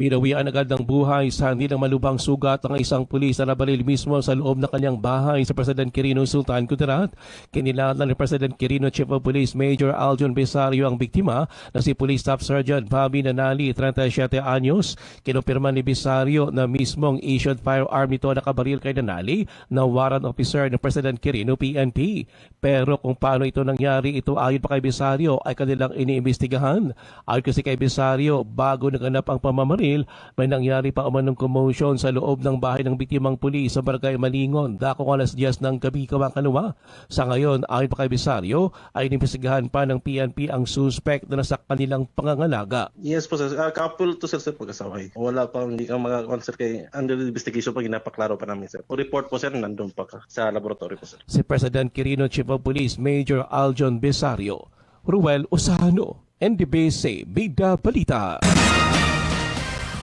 Binawian agad ng buhay sa hindi ng malubhang sugat ang isang pulis na nabalil mismo sa loob ng kanyang bahay sa President Quirino Sultan Kudarat. Kinilala ni President Quirino Chief of Police Major Aljon Besario ang biktima na si Police Staff Sergeant Bobby Nanali, 37 anyos. Kinumpirma ni Besario na mismong issued firearm nito nakabaril kay Nanali na warrant officer ng President Quirino PNP. Pero kung paano ito nangyari, ito ayon pa kay Besario ay kanilang iniimbestigahan. Ayon kasi kay Besario, bago naganap ang pamamaril, may nangyari pa umanong commotion sa loob ng bahay ng biktimang pulis sa Barangay Malingon, dakong alas 10 ng gabi kamakalawa. Sa ngayon, ayon pa kay ay inimbestigahan pa ng PNP ang suspect na nasa kanilang pangangalaga. Yes po sir. Uh, couple to sir sir pagkasaway. Wala pa hindi ka mga concert kay under investigation pa ginapaklaro pa namin sir. O report po sir nandun pa ka sa laboratory po sir. Si President Quirino Chief of Police Major Aljon Besario, Ruel Osano, NDBC Bida Balita.